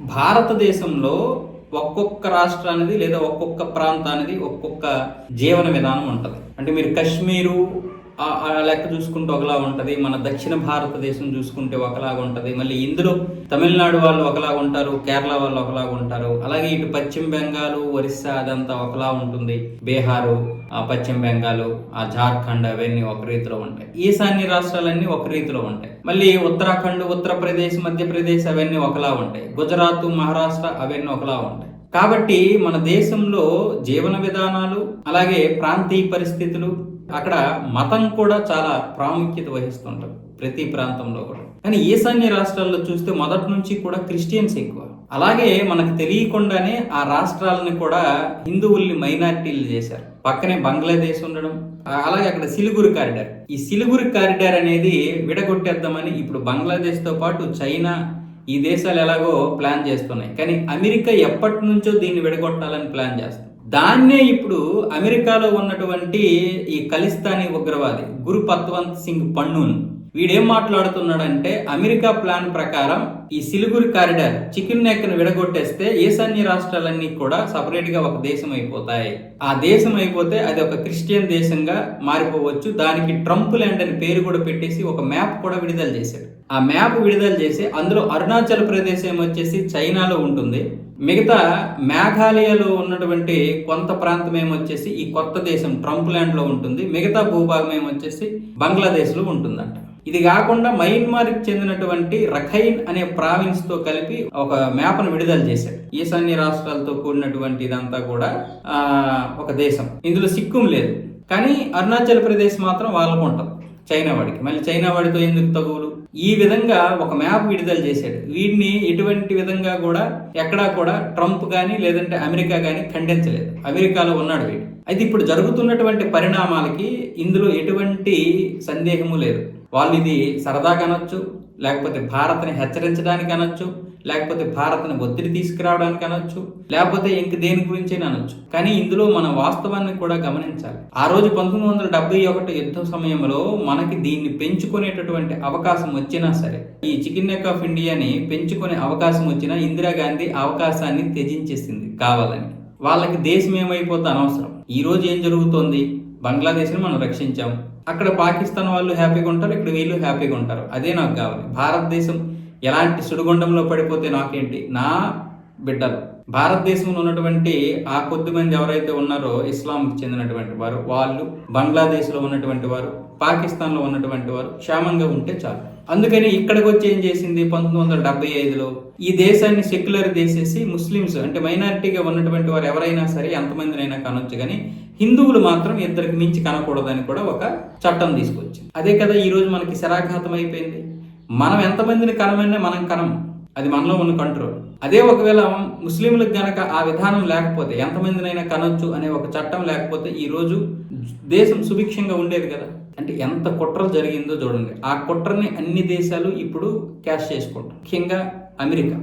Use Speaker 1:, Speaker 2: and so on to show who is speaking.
Speaker 1: భారతదేశంలో ఒక్కొక్క రాష్ట్రానికి లేదా ఒక్కొక్క ప్రాంతానికి ఒక్కొక్క జీవన విధానం ఉంటుంది. అంటే మీరు కశ్మీరు లెక్క చూసుకుంటే ఒకలా ఉంటుంది. మన దక్షిణ భారతదేశం చూసుకుంటే ఒకలాగా ఉంటుంది. మళ్ళీ ఇందులో తమిళనాడు వాళ్ళు ఒకలాగా ఉంటారు కేరళ వాళ్ళు ఒకలాగా ఉంటారు. అలాగే ఇటు పశ్చిమ బెంగాల్ ఒరిస్సా అదంతా ఒకలా ఉంటుంది. బీహారు ఆ పశ్చిమ బెంగాల్ ఆ జార్ఖండ్ అవన్నీ ఒక రీతిలో ఉంటాయి. ఈశాన్య రాష్ట్రాలన్నీ ఒక రీతిలో ఉంటాయి. మళ్ళీ ఉత్తరాఖండ్ ఉత్తరప్రదేశ్ మధ్యప్రదేశ్ అవన్నీ ఒకలా ఉంటాయి. గుజరాత్ మహారాష్ట్ర అవన్నీ ఒకలా ఉంటాయి. కాబట్టి మన దేశంలో జీవన విధానాలు అలాగే ప్రాంతీయ పరిస్థితులు అక్కడ మతం కూడా చాలా ప్రాముఖ్యత వహిస్తుంటారు ప్రతి ప్రాంతంలో కూడా. కానీ ఈశాన్య రాష్ట్రాల్లో చూస్తే మొదటి నుంచి కూడా క్రిస్టియన్స్ ఎక్కువ. అలాగే మనకు తెలియకుండానే ఆ రాష్ట్రాలను కూడా హిందువుల్ని మైనారిటీలు చేశారు. పక్కనే బంగ్లాదేశ్ ఉండడం అలాగే అక్కడ సిలుగురు కారిడార్. ఈ సిలిగురి కారిడార్ అనేది విడగొట్టేద్దామని ఇప్పుడు బంగ్లాదేశ్తో పాటు చైనా ఈ దేశాలు ఎలాగో ప్లాన్ చేస్తున్నాయి. కానీ అమెరికా ఎప్పటి నుంచో దీన్ని విడగొట్టాలని ప్లాన్ చేస్తుంది. దాన్నే ఇప్పుడు అమెరికాలో ఉన్నటువంటి ఈ ఖలిస్తానీ ఉగ్రవాది గురు పత్వంత్ సింగ్ పన్నూన్. వీడేం మాట్లాడుతున్నాడంటే అమెరికా ప్లాన్ ప్రకారం ఈ సిలిగురి కారిడార్ చికెన్ నెక్ను విడగొట్టేస్తే ఈశాన్య రాష్ట్రాలన్నీ కూడా సపరేట్గా ఒక దేశం అయిపోతాయి ఆ దేశం అయిపోతే అది ఒక క్రిస్టియన్ దేశంగా మారిపోవచ్చు. దానికి ట్రంప్ ల్యాండ్ అని పేరు కూడా పెట్టేసి ఒక మ్యాప్ కూడా విడుదల చేశాడు. ఆ మ్యాప్ విడుదల చేసి అందులో అరుణాచల్ ప్రదేశ్ ఏమొచ్చేసి చైనాలో ఉంటుంది. మిగతా మేఘాలయలో ఉన్నటువంటి కొంత ప్రాంతం ఏమొచ్చేసి ఈ కొత్త దేశం ట్రంప్ ల్యాండ్లో ఉంటుంది. మిగతా భూభాగం ఏమొచ్చేసి బంగ్లాదేశ్లో ఉంటుందంట. ఇది కాకుండా మయన్మార్కి చెందినటువంటి రఖైన్ అనే ప్రావిన్స్తో కలిపి ఒక మ్యాప్ను విడుదల చేశాడు ఈశాన్య రాష్ట్రాలతో కూడినటువంటి ఇదంతా కూడా ఒక దేశం. ఇందులో సిక్కుం లేదు. కానీ అరుణాచల్ ప్రదేశ్ మాత్రం వాళ్ళకు ఉంటుంది చైనా వాడికి. మళ్ళీ చైనా వాడితో ఎందుకు తగువులు? ఈ విధంగా ఒక మ్యాప్ విడుదల చేశాడు. వీడిని ఎటువంటి విధంగా కూడా ఎక్కడా కూడా ట్రంప్ కానీ లేదంటే అమెరికా కానీ ఖండించలేదు. అమెరికాలో ఉన్నాడు వీడు. అయితే ఇప్పుడు జరుగుతున్నటువంటి పరిణామాలకి ఇందులో ఎటువంటి సందేహము లేదు. వాళ్ళు ఇది సరదాగా అనొచ్చు లేకపోతే భారత్ని హెచ్చరించడానికి అనొచ్చు లేకపోతే భారత్ని ఒత్తిడి తీసుకురావడానికి అనొచ్చు లేకపోతే ఇంక దేని గురించి అనొచ్చు. కానీ ఇందులో మన వాస్తవాన్ని కూడా గమనించాలి. ఆ రోజు పంతొమ్మిది వందల డెబ్బై ఒకటి యుద్ధ సమయంలో మనకి దీన్ని పెంచుకునేటటువంటి అవకాశం వచ్చినా సరే ఈ చికెన్ నెక్ ఆఫ్ ఇండియాని పెంచుకునే అవకాశం వచ్చినా ఇందిరాగాంధీ అవకాశాన్ని త్యజించేసింది కావాలని. వాళ్ళకి దేశం ఏమైపోతే అనవసరం. ఈ రోజు ఏం జరుగుతోంది? బంగ్లాదేశ్ని మనం రక్షించాం. అక్కడ పాకిస్తాన్ వాళ్ళు హ్యాపీగా ఉంటారు ఇక్కడ వీళ్ళు హ్యాపీగా ఉంటారు. అదే నాకు కావాలి. భారతదేశం ఎలాంటి సుడిగుండంలో పడిపోతే నాకేంటి? నా బిడ్డలు. భారతదేశంలో ఉన్నటువంటి ఆ కొద్ది మంది ఎవరైతే ఉన్నారో ఇస్లాంకి చెందినటువంటి వారు వాళ్ళు బంగ్లాదేశ్లో ఉన్నటువంటి వారు పాకిస్తాన్లో ఉన్నటువంటి వారు క్షేమంగా ఉంటే చాలు. అందుకని ఇక్కడికి వచ్చి ఏం చేసింది? పంతొమ్మిది వందల డెబ్బై ఐదులో ఈ దేశాన్ని సెక్యులర్ చేసేసి ముస్లిమ్స్ అంటే మైనారిటీగా ఉన్నటువంటి వారు ఎవరైనా సరే ఎంతమందినైనా కనొచ్చు కానీ హిందువులు మాత్రం ఇద్దరికి మించి కనకూడదని కూడా ఒక చట్టం తీసుకొచ్చింది. అదే కదా ఈరోజు మనకి శరాఘాతం అయిపోయింది. మనం ఎంతమందిని కనమన్నా మనం కనం. అది మనలో ఉన్న కంట్రోల్. అదే ఒకవేళ ముస్లింలకు గనక ఆ విధానం లేకపోతే ఎంతమందినైనా కనొచ్చు అనే ఒక చట్టం లేకపోతే ఈరోజు దేశం సుభిక్షంగా ఉండేది కదా. అంటే ఎంత కుట్రలు జరిగిందో చూడండి. ఆ కుట్రని అన్ని దేశాలు ఇప్పుడు క్యాష్ చేసుకుంటాం ముఖ్యంగా అమెరికా.